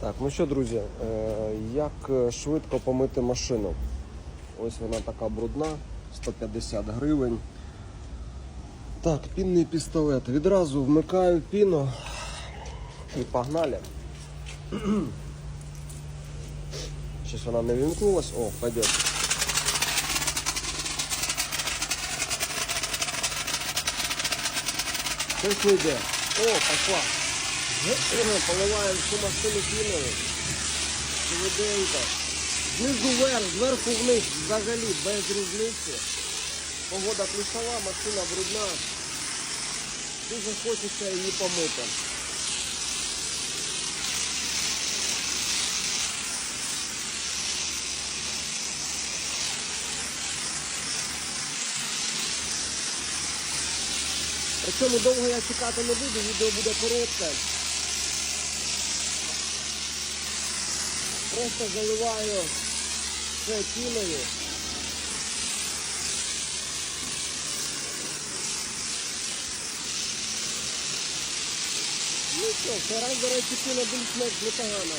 Так, ну що, друзі, е, як е, швидко помити машину? Ось вона така брудна, 150 гривень. Так, пінний пістолет. Відразу вмикаю піну і погнали. Щось вона не вімкнулась. О, пойдет. Щось йде. О, пошла. Поливаємо всю машину піною. Швиденько. Знизу вверх, зверху вниз, взагалі без різниці. Погода плюсова, машина брудна. Дуже хочеться її помити. Причому довго я чекати не буду, відео буде коротке. Просто заливаю все піною. Ну що, це раз, до речі, піна більш-менш непогана.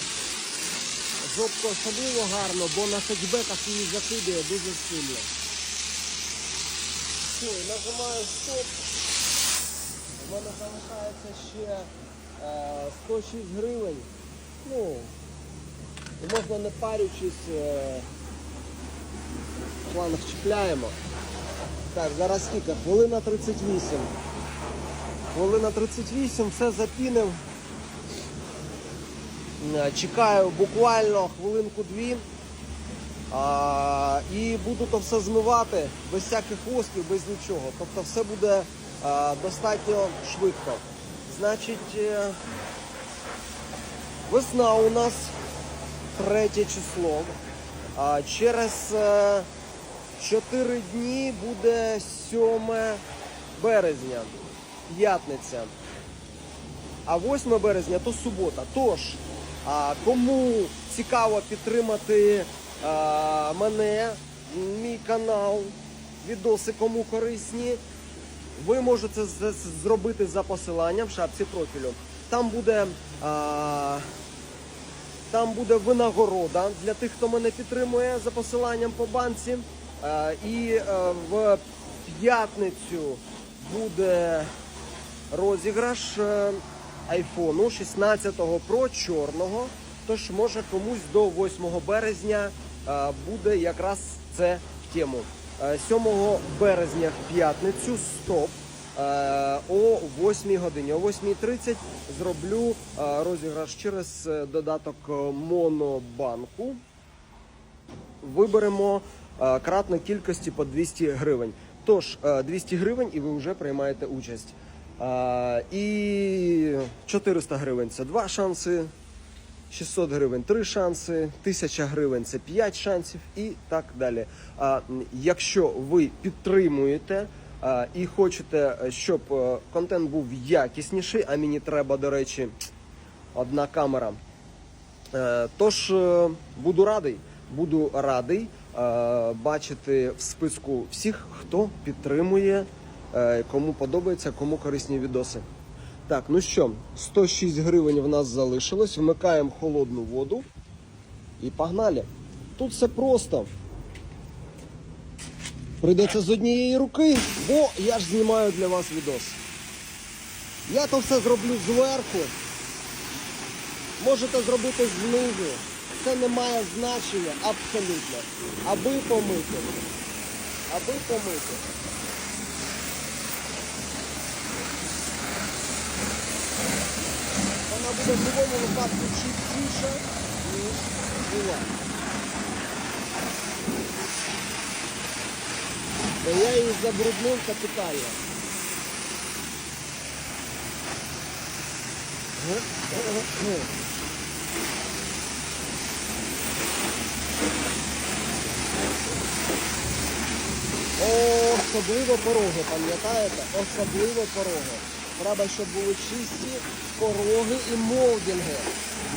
Жопку особливо гарно, бо на хетчбеках її закидує дуже сильно. Все, нажимаю стоп. У мене залишається ще е, 106 гривень. Ну, можна не парючись, е, шланг чіпляємо. Так, зараз скільки? Хвилина 38. Хвилина 38, все запінив. Е, Чекаю буквально хвилинку-дві. А, і буду то все змивати без всяких восків, без нічого. Тобто все буде а, достатньо швидко. Значить, е, весна у нас третє число. Через е, 4 дні буде 7 березня, п'ятниця. А 8 березня то субота. Тож, кому цікаво підтримати а, мене, мій канал, відоси кому корисні, ви можете зробити за посиланням в шапці профілю. Там буде, а, там буде винагорода для тих, хто мене підтримує за посиланням по банці. І е, в п'ятницю буде розіграш е, айфону 16-го Pro чорного. Тож може комусь до 8 березня е, буде якраз це в тему. Е, 7 березня в п'ятницю стоп. Е, О 8 годині. О 8.30 зроблю е, розіграш через е, додаток Монобанку виберемо кратно кількості по 200 гривень. Тож е, 200 гривень і ви вже приймаєте участь. І 400 гривень це два шанси. 600 гривень 3 шанси, 1000 гривень це 5 шансів і так далі. А якщо ви підтримуєте і хочете, щоб е, контент був якісніший, а мені треба, до речі, одна камера. Е, Тож е, буду радий, буду радий е, бачити в списку всіх, хто підтримує, е, кому подобається, кому корисні відоси. Так, ну що, 106 гривень в нас залишилось. Вмикаємо холодну воду і погнали. Тут все просто. Прийдеться з однієї руки, бо я ж знімаю для вас відос. Я то все зроблю зверху. Можете зробити знизу. Це не має значення абсолютно. Аби помити. Аби помити. Вона буде в будь-якому випадку чистіша, ніж була. Бо я її забруднив капітально. Особливо пороги, пам'ятаєте? Особливо пороги. Треба, щоб були чисті пороги і молдинги.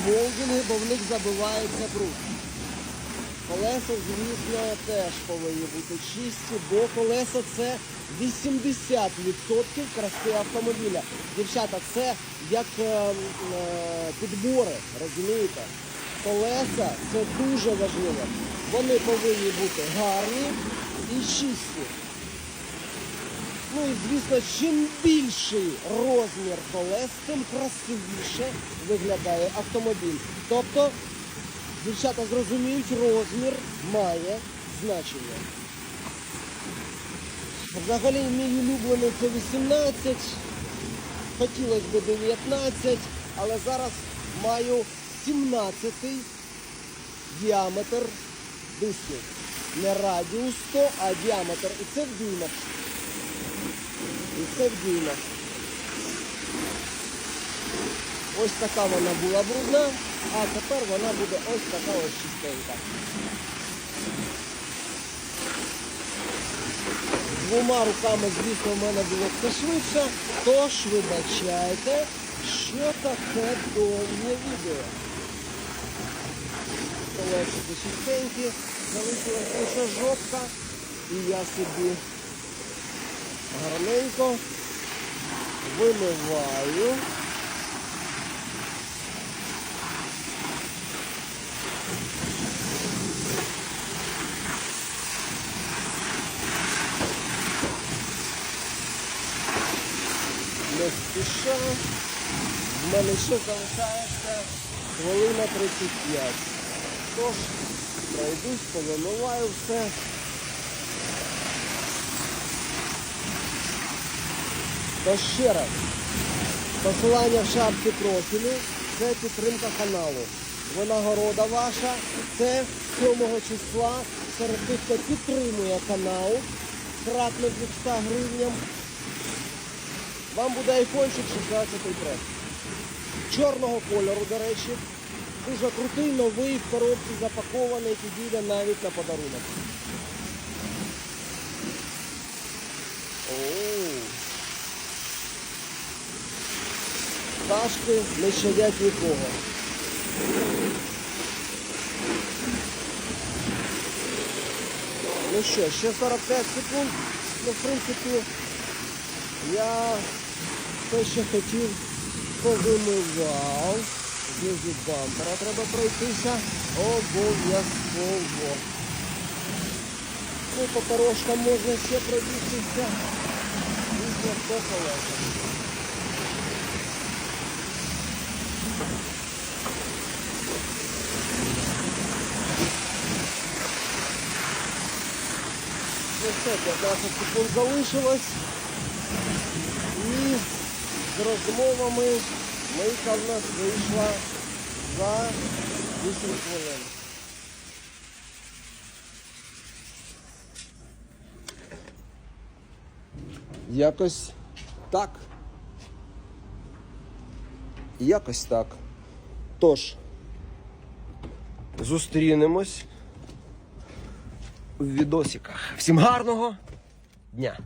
Молдинги, бо в них забивається бруд. Колеса, звісно, теж повинні бути чисті, бо колеса це 80% краси автомобіля. Дівчата, це як е, е, підбори, розумієте? Колеса це дуже важливо. Вони повинні бути гарні і чисті. Ну і звісно, чим більший розмір колес, тим красивіше виглядає автомобіль. Тобто, дівчата зрозуміють, розмір має значення. Взагалі мій улюблений це 18, хотілося б 19, але зараз маю 17 діаметр дисків. Не радіус 100, а діаметр. І це в дюймах. І це в дюймах. Ось така вона була брудна, а тепер вона буде ось така ось чистенька. Двома руками, звісно, в мене було це швидше, тож вибачайте, що таке довге відео. Колесики чистенькі, залишилася лише жопка, і я собі гарненько вимиваю. Не спіша. В мене ще залишається хвилина 35. Тож, пройдусь, повимиваю все. То ще раз, посилання в шапці профілю це підтримка каналу. Винагорода ваша це 7 числа серед тих, хто підтримує канал, кратно 200 гривням. Вам буде айфончик 16 Pro. Чорного кольору, до речі. Дуже крутий, новий, в коробці запакований, підійде навіть на подарунок. Пташки не щадять нікого. Ну що, ще 45 секунд. Ну, в принципі, я те, що хотів, повимивав. Знизу бампера треба пройтися обов'язково. Ну, по порожкам можна ще пробігтися. Звісно, по колесам. Ну все, 15 секунд залишилось. З розмовами мийка в нас вийшла за 8 хвилин. Якось так. Якось так. Тож, зустрінемось в відосиках. Всім гарного дня!